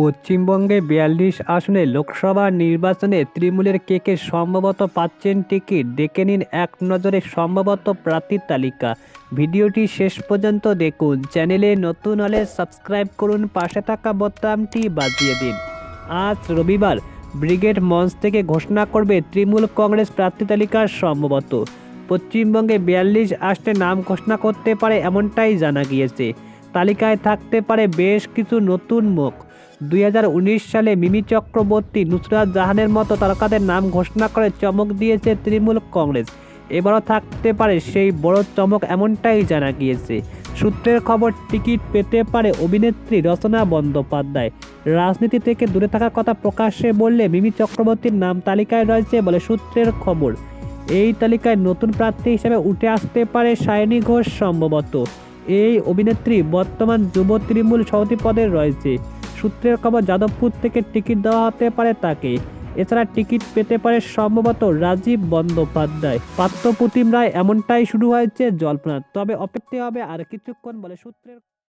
পশ্চিমবঙ্গে বিয়াল্লিশ আসনে লোকসভা নির্বাচনে তৃণমূলের কে কে সম্ভবত পাচ্ছেন টিকিট দেখে নিন এক নজরে সম্ভবত প্রার্থীর তালিকা। ভিডিওটি শেষ পর্যন্ত দেখুন। চ্যানেলে নতুন হলে সাবস্ক্রাইব করুন, পাশে থাকা বোতামটি বাজিয়ে দিন। আজ রবিবার ব্রিগেড মঞ্চ থেকে ঘোষণা করবে তৃণমূল কংগ্রেস প্রার্থী তালিকার সম্ভবত। পশ্চিমবঙ্গে বিয়াল্লিশ আসনে নাম ঘোষণা করতে পারে এমনটাই জানা গিয়েছে। তালিকায় থাকতে পারে বেশ কিছু নতুন মুখ। দুই হাজার উনিশ সালে মিমি চক্রবর্তী নুসরাত জাহানের মতো তারকাদের নাম ঘোষণা করে চমক দিয়েছে তৃণমূল কংগ্রেস। এবারও থাকতে পারে সেই বড় চমক এমনটাই জানা গিয়েছে। সূত্রের খবর, টিকিট পেতে পারে অভিনেত্রী রচনা বন্দ্যোপাধ্যায়। রাজনীতি থেকে দূরে থাকার কথা প্রকাশ্যে বললে মিমি চক্রবর্তীর নাম তালিকায় রয়েছে বলে সূত্রের খবর। এই তালিকায় নতুন প্রার্থী হিসেবে উঠে আসতে পারে সায়নী ঘোষ সম্ভবত। এই অভিনেত্রী বর্তমান যুব তৃণমূল সভাপতি পদে রয়েছে। সূত্রের খবর যাদবপুর থেকে টিকিট দেওয়া হতে পারে তাকে। এছাড়া টিকিট পেতে পারে সম্ভবত রাজীব বন্দ্যোপাধ্যায়। পার্থপ্রতিম রায় এমনটাই শুরু হয়েছে জল্পনা তবে অপেক্ষা হবে আর কিছুক্ষণ বলে সূত্রের